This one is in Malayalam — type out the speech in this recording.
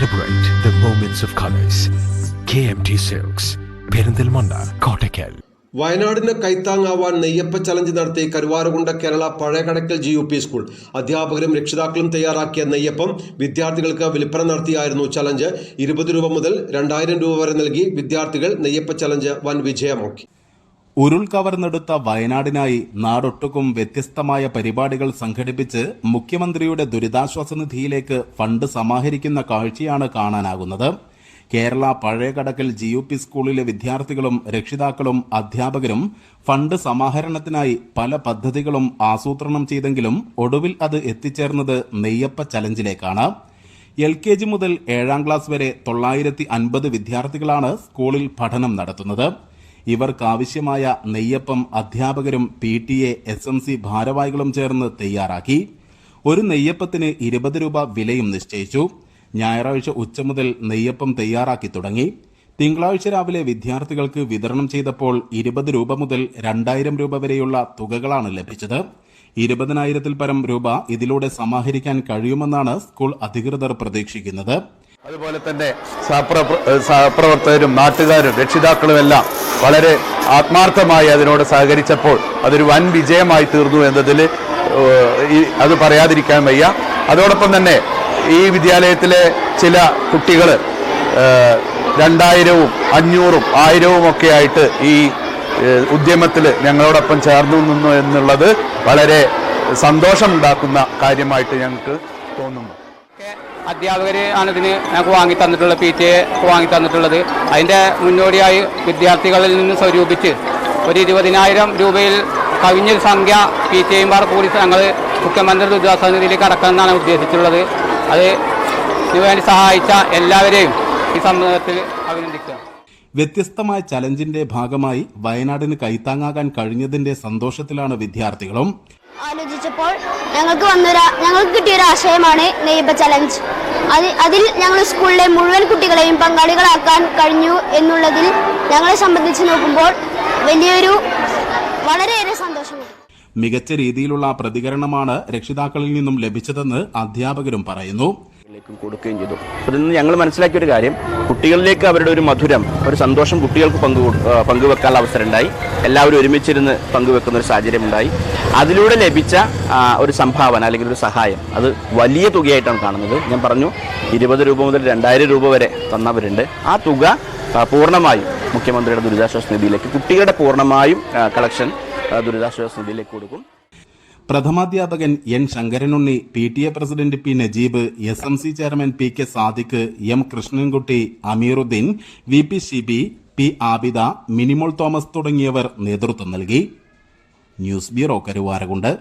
Celebrate the moments of colors. KMT Silks, Perinthalmanna Kottakkal വയനാടിന് കൈത്താങ്ങാവാൻ നെയ്യപ്പ ചലഞ്ച് നടത്തി Karuvarakundu Kerala Pazhayakadakkal G U P school അധ്യാപകരും രക്ഷിതാക്കളും തയ്യാറാക്കിയ നെയ്യപ്പം വിദ്യാർത്ഥികൾക്ക് വിൽപ്പന നടത്തിയായിരുന്നു ചലഞ്ച് ഇരുപത് രൂപ മുതൽ രണ്ടായിരം രൂപ വരെ നൽകി വിദ്യാർത്ഥികൾ നെയ്യപ്പ ചലഞ്ച് വൻ വിജയമാക്കി. ഉരുൾ കവർന്നെടുത്ത വയനാടിനായി നാടൊട്ടുക്കും വ്യത്യസ്തമായ പരിപാടികൾ സംഘടിപ്പിച്ച് മുഖ്യമന്ത്രിയുടെ ദുരിതാശ്വാസ നിധിയിലേക്ക് ഫണ്ട് സമാഹരിക്കുന്ന കാഴ്ചയാണ് കാണാനാകുന്നത്. Kerala Pazhayakadakkal G U P സ്കൂളിലെ വിദ്യാർത്ഥികളും രക്ഷിതാക്കളും അധ്യാപകരും ഫണ്ട് സമാഹരണത്തിനായി പല പദ്ധതികളും ആസൂത്രണം ചെയ്തെങ്കിലും ഒടുവിൽ അത് എത്തിച്ചേർന്നത് നെയ്യപ്പ ചലഞ്ചിലേക്കാണ്. എൽ കെ ജി മുതൽ ഏഴാം ക്ലാസ് വരെ തൊള്ളായിരത്തി അൻപത് വിദ്യാർത്ഥികളാണ് സ്കൂളിൽ പഠനം നടത്തുന്നത്. ഇവർക്കാവശ്യമായ നെയ്യപ്പം അധ്യാപകരും P T A S M C ഭാരവാഹികളും ചേർന്ന് തയ്യാറാക്കി. ഒരു നെയ്യപ്പത്തിന് ഇരുപത് രൂപ വിലയും നിശ്ചയിച്ചു. ഞായറാഴ്ച ഉച്ച മുതൽ നെയ്യപ്പം തയ്യാറാക്കി തുടങ്ങി. തിങ്കളാഴ്ച രാവിലെ വിദ്യാർത്ഥികൾക്ക് വിതരണം ചെയ്തപ്പോൾ ഇരുപത് രൂപ മുതൽ രണ്ടായിരം രൂപ വരെയുള്ള തുകകളാണ് ലഭിച്ചത്. ഇരുപതിനായിരത്തിൽ പരം രൂപ ഇതിലൂടെ സമാഹരിക്കാൻ കഴിയുമെന്നാണ് സ്കൂൾ അധികൃതർ പ്രതീക്ഷിക്കുന്നത്. അതുപോലെ തന്നെ സഹപ്ര- സഹപ്രവർത്തകരും നാട്ടുകാരും രക്ഷിതാക്കളുമെല്ലാം വളരെ ആത്മാർത്ഥമായി അതിനോട് സഹകരിച്ചപ്പോൾ അതൊരു വൻ വിജയമായി തീർന്നു എന്നതിൽ അത് പറയാതിരിക്കാൻ വയ്യ. അതോടൊപ്പം തന്നെ ഈ വിദ്യാലയത്തിലെ ചില കുട്ടികൾ രണ്ടായിരവും അഞ്ഞൂറും ആയിരവും ഒക്കെ ആയിട്ട് ഈ ഉദ്യമത്തിൽ ഞങ്ങളോടൊപ്പം ചേർന്നു നിന്നു എന്നുള്ളത് വളരെ സന്തോഷമുണ്ടാക്കുന്ന കാര്യമായിട്ട് ഞങ്ങൾക്ക് തോന്നുന്നു. അധ്യാപകർ ആണ് ഇതിന് ഞങ്ങൾക്ക് വാങ്ങി തന്നിട്ടുള്ളത് പി ടി എ വാങ്ങി തന്നിട്ടുള്ളത്. അതിന്റെ മുന്നോടിയായി വിദ്യാർത്ഥികളിൽ നിന്ന് സ്വരൂപിച്ച് ഒരു ഇരുപതിനായിരം രൂപയിൽ കവിഞ്ഞൊരു സംഖ്യ പി ടി എയും പാർ കൂടി ഞങ്ങൾ മുഖ്യമന്ത്രി ദുരിതാശ്വാസ നിധിയിലേക്ക് അടക്കണമെന്നാണ് ഉദ്ദേശിച്ചിട്ടുള്ളത്. അത് ഇതിനുവേണ്ടി സഹായിച്ച എല്ലാവരെയും ഈ സമൂഹത്തിൽ അഭിനന്ദിക്കുക. വ്യത്യസ്തമായ ചലഞ്ചിന്റെ ഭാഗമായി വയനാടിന് കൈത്താങ്ങാകാൻ കഴിഞ്ഞതിന്റെ സന്തോഷത്തിലാണ് വിദ്യാർത്ഥികളും. ആലോചിച്ചപ്പോൾ ഞങ്ങൾക്ക് വന്നൊരു ഞങ്ങൾക്ക് കിട്ടിയൊരു ആശയമാണ് നെയ്ബ ചലഞ്ച് അത് അതിൽ ഞങ്ങൾ സ്കൂളിലെ മുഴുവൻ കുട്ടികളെയും പങ്കാളികളാക്കാൻ കഴിഞ്ഞു എന്നുള്ളതിൽ ഞങ്ങളെ സംബന്ധിച്ച് നോക്കുമ്പോൾ വലിയൊരു വളരെയേറെ സന്തോഷമുണ്ട്. മികച്ച രീതിയിലുള്ള പ്രതികരണമാണ് രക്ഷിതാക്കളിൽ നിന്നും ലഭിച്ചതെന്ന് അധ്യാപകരും പറയുന്നു. കൊടുക്കുകയും ചെയ്തു. അതിൽ നിന്ന് ഞങ്ങൾ മനസ്സിലാക്കിയ ഒരു കാര്യം. കുട്ടികളിലേക്ക് അവരുടെ ഒരു മധുരം ഒരു സന്തോഷം കുട്ടികൾക്ക് പങ്കു പങ്കുവെക്കാനുള്ള അവസരം ഉണ്ടായി എല്ലാവരും ഒരുമിച്ചിരുന്ന് പങ്കുവെക്കുന്ന ഒരു സാഹചര്യം ഉണ്ടായി അതിലൂടെ ലഭിച്ച ഒരു സംഭാവന അല്ലെങ്കിൽ ഒരു സഹായം അത് വലിയ തുകയായിട്ടാണ് കാണുന്നത്. ഞാൻ പറഞ്ഞു ഇരുപത് രൂപ മുതൽ രണ്ടായിരം രൂപ വരെ തന്നവരുണ്ട്. ആ തുക പൂർണമായും മുഖ്യമന്ത്രിയുടെ ദുരിതാശ്വാസ നിധിയിലേക്ക് കുട്ടികളുടെ പൂർണമായും കളക്ഷൻ ദുരിതാശ്വാസ നിധിയിലേക്ക് കൊടുക്കും. പ്രഥമാധ്യാപകൻ N Sankaranunni P T A president P Najeeb S M C chairman P K Sadiq M Krishnankutty Amiruddin V P Shibi P Abida Minimol Thomas തുടങ്ങിയവർ നേതൃത്വം നൽകി. News bureau Karuvarakundu.